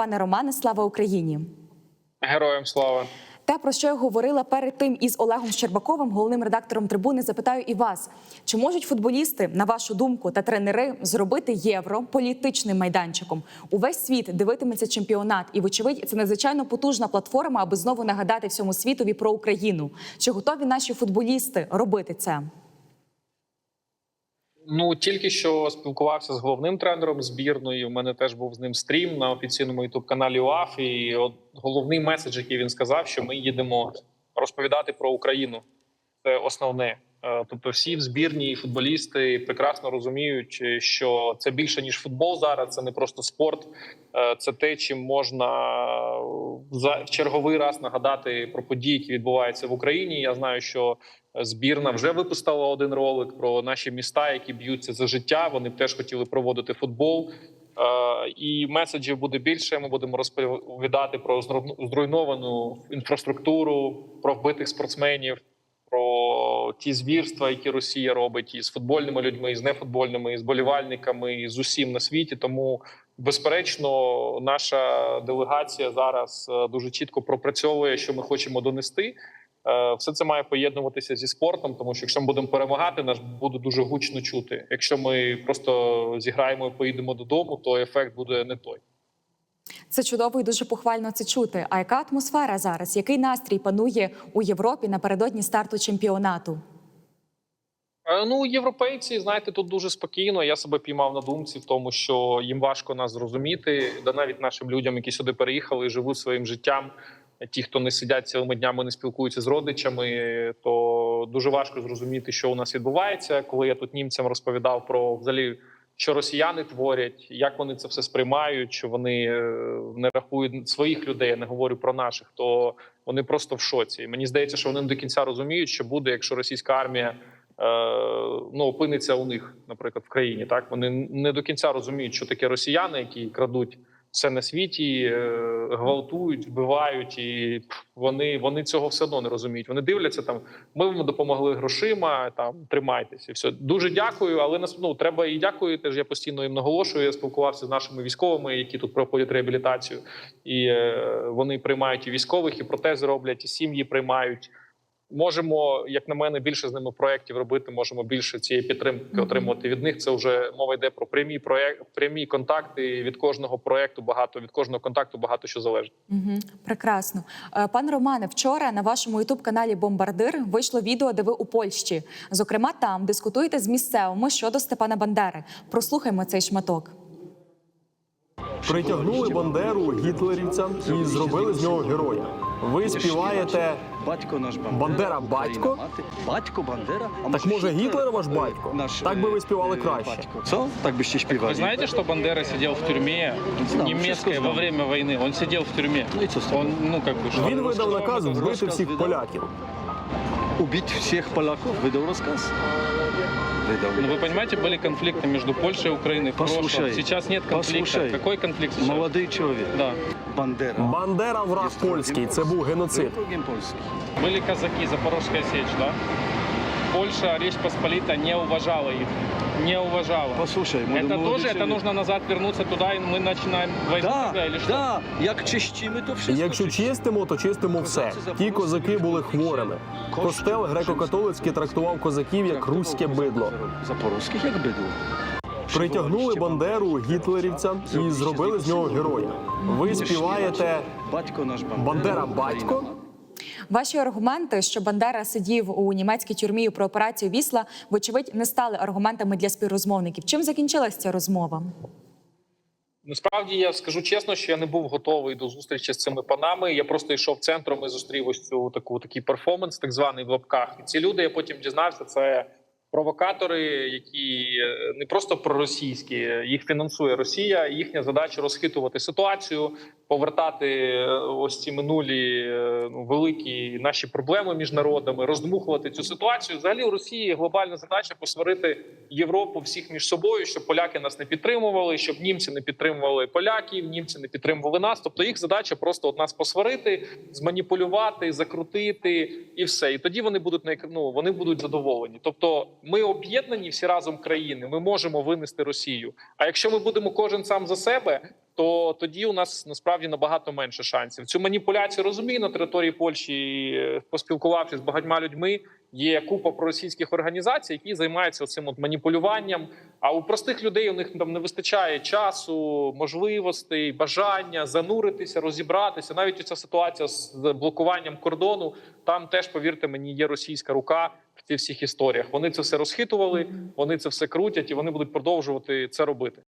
пане Романе. Слава Україні! Героям слава. Те, про що я говорила перед тим із Олегом Щербаковим, головним редактором трибуни, запитаю і вас: чи можуть футболісти, на вашу думку, та тренери зробити євро політичним майданчиком? Увесь світ дивитиметься чемпіонат, і вочевидь, це надзвичайно потужна платформа, аби знову нагадати всьому світові про Україну. Чи готові наші футболісти робити це? Ну тільки що спілкувався з головним тренером збірної. У мене теж був з ним стрім на офіційному ютуб каналі УАФ. І от головний меседж, який він сказав, що ми їдемо розповідати про Україну. Це основне. Е, Тобто, всі в збірні футболісти прекрасно розуміють, е, що це більше ніж футбол зараз. Це не просто спорт, Е, це те, чим можна за черговий раз нагадати про події, які відбуваються в Україні. Я знаю, що збірна вже випустила один ролик про наші міста, які б'ються за життя. Вони б теж хотіли проводити футбол. І меседжів буде більше. Ми будемо розповідати про зруйновану інфраструктуру, про вбитих спортсменів, про ті звірства, які Росія робить і з футбольними людьми, і з нефутбольними, і з болівальниками, і з усім на світі. Тому, безперечно, наша делегація зараз е, дуже чітко пропрацьовує, що ми хочемо донести. Е, Все це має поєднуватися зі спортом, тому що якщо ми будемо перемагати, нас буде дуже гучно чути. Якщо ми просто зіграємо і поїдемо додому, то ефект буде не той. Це чудово і дуже похвально це чути. А яка атмосфера зараз? Який настрій панує у Європі напередодні старту чемпіонату? Е, Ну, європейці, знаєте, тут дуже спокійно. Я себе піймав на думці в тому, що їм важко нас зрозуміти. Да навіть нашим людям, які сюди переїхали, і живуть своїм життям. Ті, хто не сидять цілими днями, не спілкуються з родичами, то дуже важко зрозуміти, що у нас відбувається. Коли я тут німцям розповідав про взагалі, що росіяни творять, як вони це все сприймають, що вони е, не рахують своїх людей, я не говорю про наших, то вони просто в шоці. І мені здається, що вони не до кінця розуміють, що буде, якщо російська армія е, ну опиниться у них, наприклад, в країні. Так вони не до кінця розуміють, що таке росіяни, які крадуть все на світі, е, гвалтують, вбивають, і вони, вони цього все одно не розуміють. Вони дивляться там. Ми вам допомогли грошима. Там тримайтеся. Все дуже дякую. Але нас ну треба і дякую. Теж я постійно їм наголошую. Я спілкувався з нашими військовими, які тут проходять реабілітацію, і е, вони приймають і військових, і протези роблять, і сім'ї приймають. Можемо, як на мене, більше з ними проєктів робити. Можемо більше цієї підтримки отримувати від них. Це вже мова йде про прямі проєкт, прямі контакти. І від кожного проєкту багато від кожного контакту багато що залежить. Угу, прекрасно. Е, Пане Романе, вчора на вашому ютуб-каналі Бомбардир вийшло відео, де ви у Польщі. Зокрема, там дискутуєте з місцевими щодо Степана Бандери. Прослухаймо цей шматок. Притягнули Бандеру гітлерівця і зробили з нього героя. Ви співаєте. Батько наш Бандера. Бандера батько? Україна мати. Батько Бандера. А Так може Гітлер ваш е, батько? наш, Так би ви співали е, краще. батько. Що? Так би ще співали. Вы знаете, что Бандера сидел в тюрьме Знал, немецкой честно во знал. время войны? Он сидел в тюрьме. Ну і що з того? Он, ну как бы, что? Він видав наказ вбити Розказ всіх видав. поляків. Убить всіх поляків, видав розказ. Видав. Ну, вы понимаете, были конфликты между Польшей и Украиной в прошлом. Послушай, Сейчас нет конфликта. послушай. Какой конфликт сейчас? Молодий чоловік. Да. Бандера. Бандера враг польський. Це був геноцид. Другим польський. Были казаки, Запорожская сечь, да? Польша, Речь Посполита не уважала их. Не уважала. Послухай, это молодий тоже, это чоловік. нужно назад вернуться туда, и мы начинаем войну Да, тогда, или что? да, як чистіми, то все. Якщо чистимо, то чистимо все. Ті козаки були хворими. Костел греко-католицький трактував козаків як руське бидло. Запорозьких як бидло. Притягнули Бандеру гітлерівця і зробили з нього героя. Ви співаєте Батько наш Бандера. Бандера Україна батько? Ваші аргументи, що Бандера сидів у німецькій тюрмі про операцію Вісла, вочевидь, не стали аргументами для співрозмовників. Чим закінчилася ця розмова? Насправді я скажу чесно, що я не був готовий до зустрічі з цими панами. Я просто йшов центром і зустрів ось цю таку такий перформанс, так званий в лапках. І ці люди я потім дізнався. Це провокатори, які е, не просто проросійські, їх фінансує Росія. Їхня задача розхитувати ситуацію, повертати е, ось ці минулі е, ну, великі наші проблеми між народами, роздмухувати цю ситуацію. Взагалі у Росії глобальна задача посварити Європу всіх між собою, щоб поляки нас не підтримували, щоб німці не підтримували поляків, німці не підтримували нас. Тобто їх задача просто от нас посварити, зманіпулювати, закрутити і все. І тоді вони будуть ну, вони будуть задоволені. Тобто, ми об'єднані всі разом країни. Ми можемо винести Росію. А якщо ми будемо кожен сам за себе. То тоді у нас насправді набагато менше шансів. Цю маніпуляцію розумію на території Польщі, е, поспілкувавшись з багатьма людьми. Є купа проросійських організацій, які займаються цим от маніпулюванням. А у простих людей у них там не вистачає часу, можливостей, бажання зануритися, розібратися. Навіть ця ситуація з блокуванням кордону. Там теж, повірте мені, є російська рука в цих всіх історіях. Вони це все розхитували, вони це все крутять і вони будуть продовжувати це робити.